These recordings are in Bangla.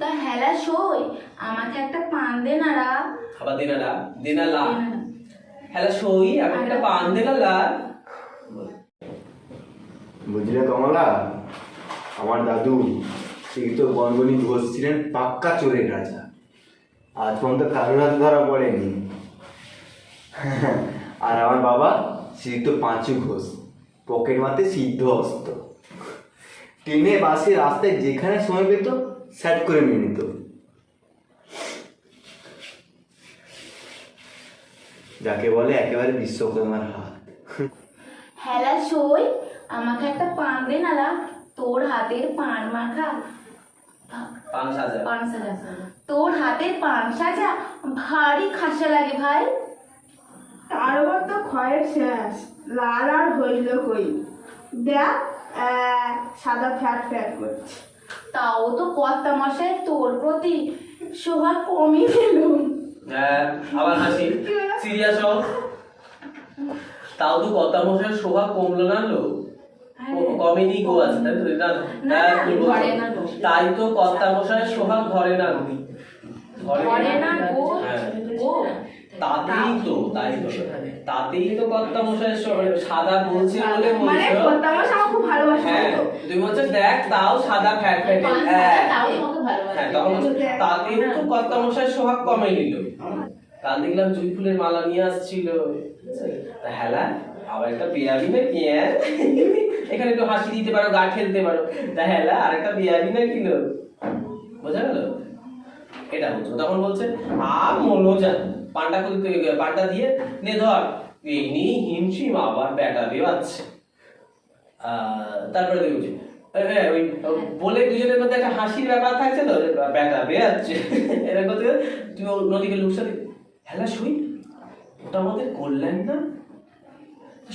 তা হেলা সই আমাকে একটা পান দে না রা। আবার দিনালা দিনালা হ্যালো সই আমি একটা পান দিনালা বুঝলে কমলা? আমার দাদু সেই তো গনগনি ঘোষ ছিলেন পাক্কা চোরের রাজা। আজ পর্যন্ত কারোর হাতে ধরা পড়েনি। আর আমার বাবা শ্রীযুক্ত পাঁচু ঘোষ পকেট মারতে সিদ্ধ অস্ত। ট্রেনে বাসে রাস্তায় যেখানে সময় পেত স্যাট করে নিয়ে নিত। যাকে বলে একেবারে বিশ্বকর্মার হাত। হেলা সই আমাকে একটা পান দে না তোর হাতের পান মাখা। পান সাজা। পান সাজা তোর হাতের পান সাজা ভারী খাসা লাগে ভাই। তারপর তো ক্ষয়ের শেষ লাল আর হইল কই? দেখ সাদা ফ্যাট ফ্যাট করছে। তাও তো কর্তা মশাই তোর প্রতি সোহাগ কমই দিল হ্যাঁ আবার হাসি। সিরিয়াস হও। তাও তো কথা মশাই শোভা কমলো না লো কমেডি গো আছে তাই তো? হ্যাঁ, তাই তো কর্তা মশাই সোহাগ ধরে না। ধরে না হ্যাঁ। গো। তাতেই তো তাই তো তাতেই তো কর্তা মশাই সাদা বলছে বলে মানে কর্তা খুব ভালোবাসে হ্যাঁ তো? তুমি বলছো দেখ তাও সাদা ফ্যাট ফ্যাট হ্যাঁ। তাও তোমাকে ভালোবাসে। হ্যাঁ তখন তাতেই তো কর্তা মশাই সোহাগ কমে নিল। কাল দেখলাম জুই ফুলের মালা নিয়ে আসছিল। তা হেলা আবার একটা বিয়াবি না পেঁয়া এখানে একটু হাসি দিতে পারো গা খেলতে পারো। তা হেলা আর একটা বিয়াবি না কিলো বোঝা গেল? এটা বলছো। তখন বলছে, আর মনো যান পান্ডা পান্ডা দিয়ে, নে ধর এই নিয়ে হিমশিম আবার ব্যাটা বেবাচ্ছে তারপরে দেখছি ওই বলে দুজনের মধ্যে একটা হাসির ব্যাপার থাকছে তো ব্যাটা বেরাচ্ছে। এরকম করতে ওর নদীকে লুকসা দি হ্যালা শুই ওটা আমাদের করলেন না?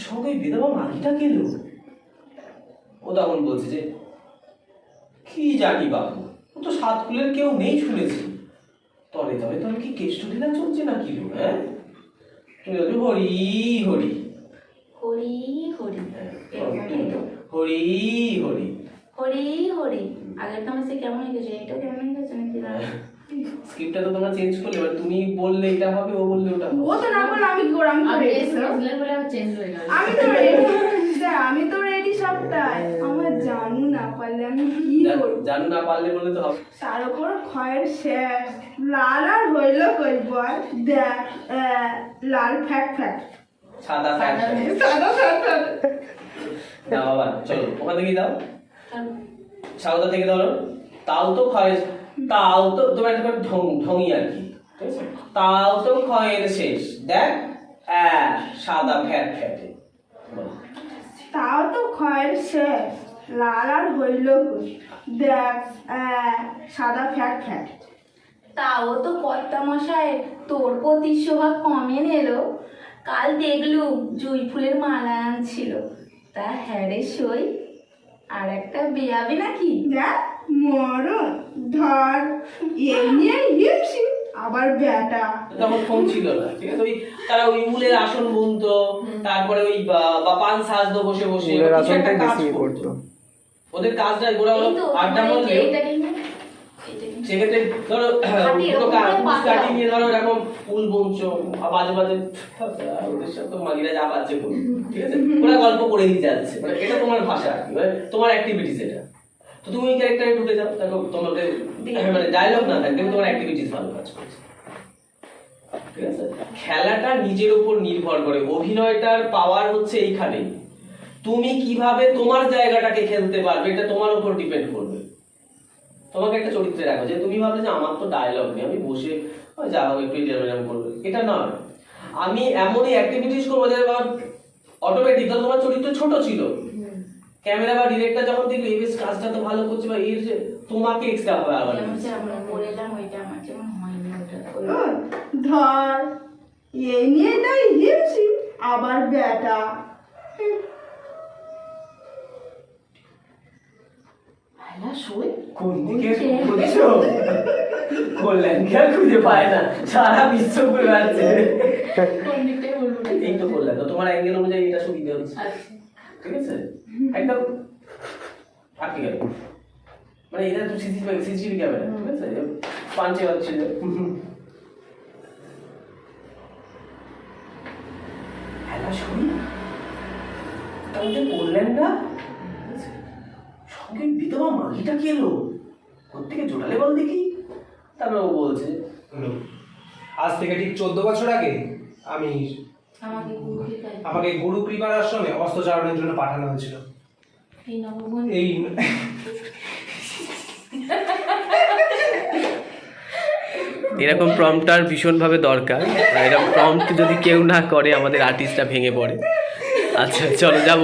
সঙ্গে বিধবা মাগিটা কেন ও তখন বলছে যে, কি জানি বাবু, ও তো সাত কুলের কেউ নেই শুনেছি। তবে তবে তবে কি কেষ্ট ঢিলা চলছে না কি হ্যাঁ? তুমি বলছো, হরি হরি। হরি হরি। হরি হরি। হরি হরি। আগের তো সে কেমন গেছে এটা কেমন হয়ে গেছে নাকি স্ক্রিপ্টটা তো তোমরা চেঞ্জ করলে এবার তুমি বললে এটা হবে ও বললে ওটা হবে। ও তো না বলে আমি কি করে আমি তো আমি ready সব। বলে চেঞ্জ হয়ে গেল আমি তো আমার জানু না পারলে আমি কি করব? জানু না পারলে বলে তো হবে। তার উপর ক্ষয়ের শেষ। লাল আর হইল কই বল? দেখ লাল ফ্যাট ফ্যাট। সাদা ফ্যাট সাদা ফ্যাট। ফ্যাট। দাও বাবা চলো ওখান থেকে দাও। সাগতা থেকে ধরো। তাও তো ক্ষয় তাও তো তোমার একটা ঢং ঢঙি আর কি তাও তো ক্ষয়ের শেষ। দেখ আহ, সাদা ফ্যাট ফ্যাটে। তাও তো ক্ষয়ের শেষ লাল আর হইল দেখ সাদা ফ্যাট ফ্যাট। তাও তো কর্তা মশাই তোর প্রতি সোহাগ কমে এলো কাল দেখলুম জুই ফুলের মালা আনছিল। তা হ্যাঁ রে সই আর একটা বিয়াবি নাকি? দেখ মরণ ধর এই নিয়ে হিমশি আবার বেটা তখন ফোন ছিল না ঠিক আছে? ওই তারা ওই উলের আসন বুনতো তারপরে ওই বা- পান সাজতো বসে বসে উলের কিছু একটা কাজ বেশি করতো। করতো। ওদের কাজটা ওরা আড্ডা। সেক্ষেত্রে ধরো দুটো কাজ কাটি নিয়ে ধরো এরকম ফুল বুনছো আর মাঝে মাঝে ওদের সাথে তো মাগিরা যা পাচ্ছে ঠিক আছে? ওরা গল্প করে দিয়ে যাচ্ছে মানে এটা তোমার ভাষা আর কি, মানে তোমার অ্যাক্টিভিটিস এটা। তো তুমি ওই ক্যারেক্টারে ঢুকে যাও দেখো তোমাদের মানে ডায়লগ না থাকবে তোমার অ্যাক্টিভিটিস ভালো কাজ করছে। ঠিক আছে? খেলাটা নিজের উপর নির্ভর করে অভিনয়টার পাওয়ার হচ্ছে এইখানে। তুমি কীভাবে তোমার জায়গাটাকে খেলতে পারবে এটা তোমার উপর ডিপেন্ড করবে। তোমাকে একটা চরিত্রে রাখো যে তুমি ভাবলে যে আমার তো ডায়লগ নেই আমি বসে যা হোক একটু এরম করবে। এটা নয়। আমি এমনই অ্যাক্টিভিটিস করব যাতে অটোমেটিক তোমার চরিত্র ছোট ছিল ক্যামেরা বা ডিরেক্টর যখন দেখল এই বেশ কাজটা তো ভালো করছে বা এর যে তোমাকে এক্সট্রা হবে আবার আমরা বলেলাম ওইটা আমার যেমন ওটা। ধর এই নিয়ে তাই হিমশি আবার বেটা কোন দিকে খুঁজছো? কল্যাণ খেয়াল খুঁজে পায় না? সারা বিশ্ব ঘুরে বেড়াচ্ছে। কোন দিকটাই বলব? না। এই তো কল্যাণ। তো তোমার অ্যাঙ্গেল অনুযায়ী এটা সুবিধা হচ্ছে। আচ্ছা। ঠিক আছে? একদম আটকে গেল। মানে এটা তো সিসিটিভি সিসিটিভি ক্যামেরা ঠিক আছে? পাঞ্চে হচ্ছিল হ্যালো, শুনি? তাহলে বললেন না? সঙ্গে বিধবা মাগিটা কি এলো? কোথেকে জোটালে বল দেখি। তারপরে ও বলছে আজ থেকে ঠিক চোদ্দ বছর আগে আমি আমাকে গুরু কৃপার আশ্রমে অস্ত্রচারণের জন্য পাঠানো হয়েছিল। এই এরকম প্রম্পটার ভীষণভাবে দরকার। আর এরকম প্রম্পট যদি কেউ না করে আমাদের আর্টিস্টটা ভেঙে পড়ে। আচ্ছা চলো যাব।